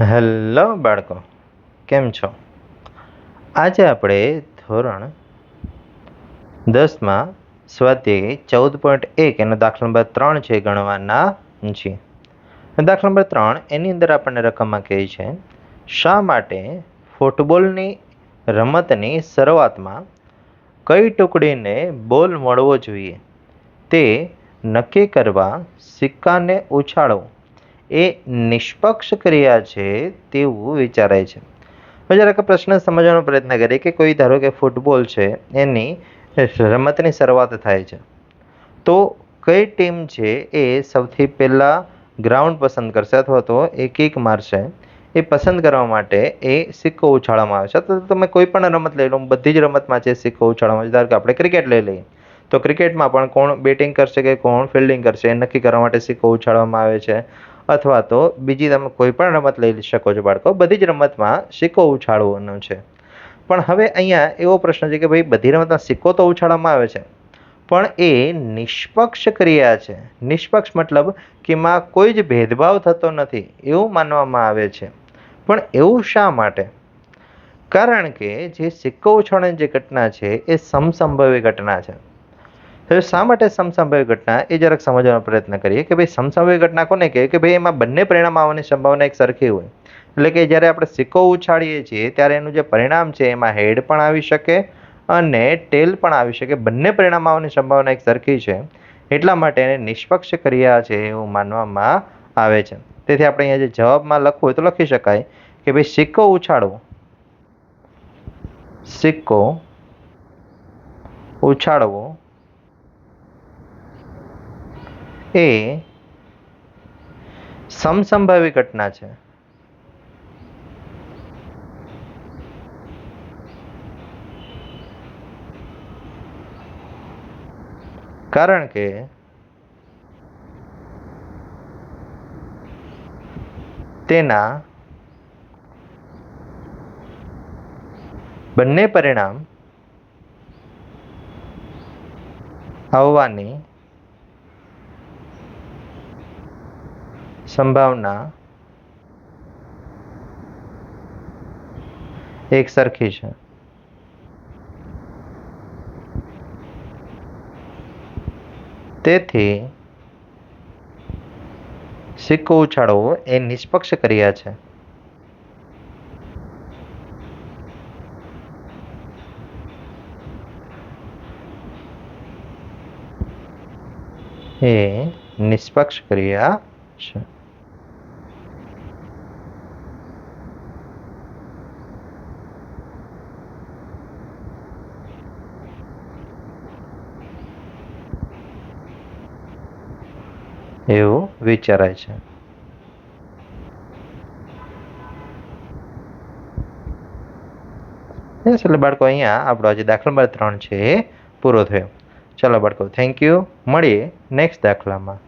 Hello બાળકો, કેમ છો? આજે આપણે ધોરણ દસમાં સ્વાધ્યાય ચૌદ પોઈન્ટ એક એનો દાખલા નંબર ત્રણ છે ગણવાના છીએ. દાખલા નંબર ત્રણ એની અંદર આપણને રકમમાં કહે છે, શા માટે ફૂટબોલની રમતની શરૂઆતમાં કઈ ટુકડીને બોલ મળવો જોઈએ? તે નક્કી કરવા સિક્કાને ઉછાળો. એ નિષ્પક્ષ ક્રિયા છે તેવું વિચારાય છે. હવે જરાક પ્રશ્ન સમજવાનો પ્રયત્ન કરીએ કે કોઈ ધારો કે ફૂટબોલ છે, એની રમતની શરૂઆત થાય છે. તો કઈ ટીમ છે એ સૌથી પહેલાં ગ્રાઉન્ડ પસંદ કરશે અથવા તો એ કિક મારશે? એ પસંદ કરવા માટે એ સિક્કો ઉછાળવામાં આવે છે. તો તમે કોઈ પણ રમત લઈ લો, બધી જ રમતમાં છે સિક્કો ઉછાળવામાં આવે છે. ધારો કે આપણે ક્રિકેટ લઈ લઈએ, તો ક્રિકેટમાં પણ કોણ બેટિંગ કરશે કે કોણ ફિલ્ડિંગ કરશે એ નક્કી કરવા માટે સિક્કો ઉછાળવામાં આવે છે. અથવા તો બીજી તમે કોઈ પણ રમત લઈ શકો છો બાળકો, બધી જ રમતમાં સિક્કો ઉછાળવાનો છે. પણ હવે અહીંયા એવો પ્રશ્ન છે કે ભાઈ, બધી રમતમાં સિક્કો તો ઉછાળવામાં આવે છે, પણ એ નિષ્પક્ષ ક્રિયા છે. નિષ્પક્ષ મતલબ કે એમાં કોઈ જ ભેદભાવ થતો નથી, એવું માનવામાં આવે છે. પણ એવું શા માટે? કારણ કે જે સિક્કો ઉછાળવાની જે ઘટના છે, એ સમસંભવી ઘટના છે. હવે શા માટે સમસંભવી ઘટના એ જરાક સમજવાનો પ્રયત્ન કરીએ કે ભાઈ સમસંભવી ઘટના કોને કહે કે ભાઈ એમાં બંને પરિણામ આવવાની સંભાવના એક સરખી હોય. એટલે કે જ્યારે આપણે સિક્કો ઉછાળીએ છીએ ત્યારે એનું જે પરિણામ છે એમાં હેડ પણ આવી શકે અને ટેલ પણ આવી શકે. બંને પરિણામ આવવાની સંભાવના એક સરખી છે. એટલા માટે એને નિષ્પક્ષ ક્રિયા છે એવું માનવામાં આવે છે. તેથી આપણે અહીંયા જે જવાબમાં લખવું હોય તો લખી શકાય કે ભાઈ સિક્કો ઉછાળવો સિક્કો ઉછાળવો. એ સમસંભાવી ઘટના છે. કારણ કે તેના બંને પરિણામ આવવાની સંભાવના એક સરખી છે. તેથી સિક્કો ઉછાળવો એ નિષ્પક્ષ ક્રિયા છે. એ નિષ્પક્ષ ક્રિયા છે. એવું વિચારાય છે. એટલે બાળકો અહીંયા આપણો આજે દાખલા નંબર ત્રણ છે એ પૂરો થયો. ચલો બાળકો થેન્ક યુ મળીએ નેક્સ્ટ દાખલામાં.